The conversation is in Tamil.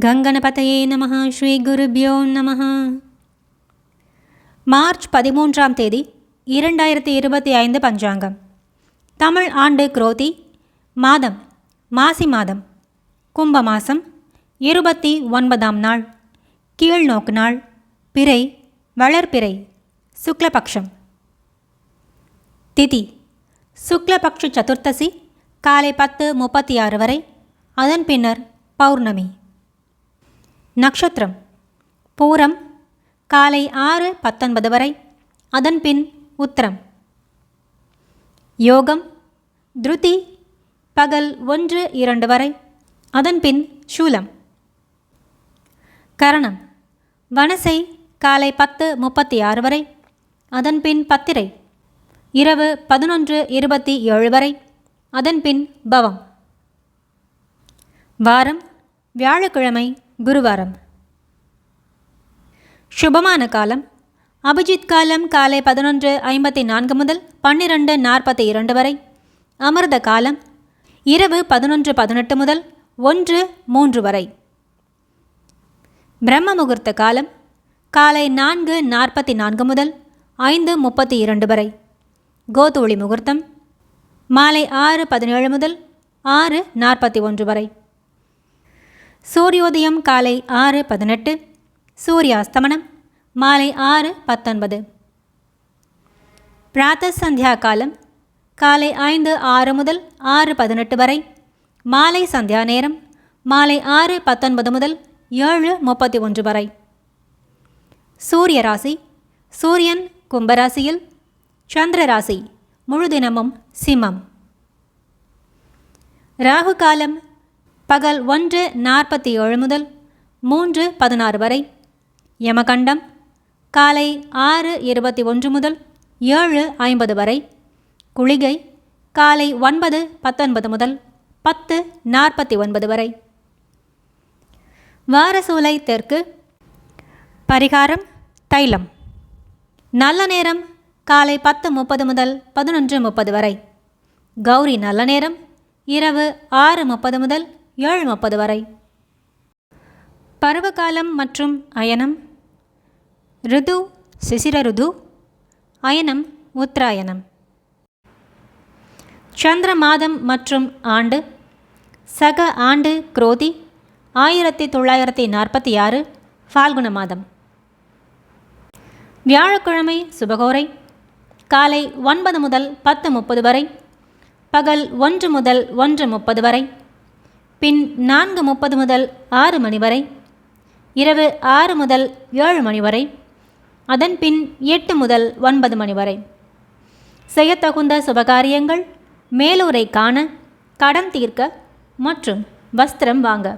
கங்கணபதையே நம ஸ்ரீ குருபியோ நம மார்ச் பதிமூன்றாம் தேதி இரண்டாயிரத்தி இருபத்தி ஐந்து பஞ்சாங்கம். தமிழ் ஆண்டு குரோதி மாதம் மாசி மாதம் கும்ப மாசம் இருபத்தி ஒன்பதாம் நாள் கீழ்நோக்கு நாள் பிறை வளர்பிறை சுக்லபக்ஷம். திதி சுக்லபக்ஷ சதுர்த்தசி காலை பத்து முப்பத்தி ஆறு வரை அதன் பின்னர் பௌர்ணமி. நட்சத்திரம் பூரம் காலை ஆறு பத்தொன்பது வரை. அதன்பின் உத்தரம். யோகம் திருதி பகல் ஒன்று இரண்டு வரை. அதன்பின் சூலம். கரணம் வனசை காலை பத்து முப்பத்தி ஆறு வரை. அதன்பின் பத்திரை இரவு பதினொன்று இருபத்தி ஏழு வரை. அதன்பின் பவம். வாரம் வியாழக்கிழமை குருவாரம் சுபமான காலம் அபிஜித் காலம் காலை பதினொன்று ஐம்பத்தி நான்கு முதல் பன்னிரண்டு நாற்பத்தி இரண்டு வரை அமிர்த காலம் இரவு பதினொன்று பதினெட்டு முதல் ஒன்று மூன்று வரை பிரம்ம முகூர்த்த காலம் காலை நான்கு நாற்பத்தி நான்கு முதல் ஐந்து முப்பத்தி இரண்டு வரை கோதூளி முகூர்த்தம் மாலை ஆறு பதினேழு முதல் ஆறு நாற்பத்தி ஒன்று வரை சூரியோதயம் காலை ஆறு பதினெட்டு. சூரியாஸ்தமனம் மாலை ஆறு பத்தொன்பது. பிராத்த சந்தியா காலம் காலை ஐந்து ஆறு முதல் ஆறு பதினெட்டு வரை. மாலை சந்தியா நேரம் மாலை ஆறு பத்தொன்பது முதல் ஏழு முப்பத்தி ஒன்று வரை. சூரிய ராசி சூரியன் கும்பராசியில் சந்திர ராசி முழு தினமும் சிம்மம். ராகு காலம் பகல் ஒன்று நாற்பத்தி ஏழு முதல் மூன்று பதினாறு வரை. யமகண்டம் காலை ஆறு இருபத்தி ஒன்று முதல் ஏழு ஐம்பது வரை. குளிகை காலை ஒன்பது பத்தொன்பது முதல் பத்து நாற்பத்தி ஒன்பது வரை. வாரசூலை தெற்கு. பரிகாரம் தைலம். நல்ல நேரம் காலை பத்து முப்பது முதல் பதினொன்று முப்பது வரை. கௌரி நல்ல நேரம் இரவு ஆறு முப்பது முதல் ஏழு முப்பது வரை. பருவகாலம் மற்றும் அயனம். ரிது சிசிர ருது அயனம் உத்தராயணம். சந்திர மாதம் மற்றும் ஆண்டு. சக ஆண்டு குரோதி. ஆயிரத்தி தொள்ளாயிரத்தி நாற்பத்தி ஆறு ஃபால்குண மாதம். வியாழக்கிழமை சுபகோரை. காலை ஒன்பது முதல் பத்து முப்பது வரை. பகல் ஒன்று முதல் ஒன்று முப்பது வரை. பின் நான்கு முப்பது முதல் ஆறு மணி வரை இரவு ஆறு முதல் ஏழு மணி வரை அதன் பின் எட்டு முதல் ஒன்பது மணி வரை. செய்யத்தகுந்த சுபகாரியங்கள் மேலூரை காண கடன் தீர்க்க மற்றும் வஸ்திரம் வாங்க.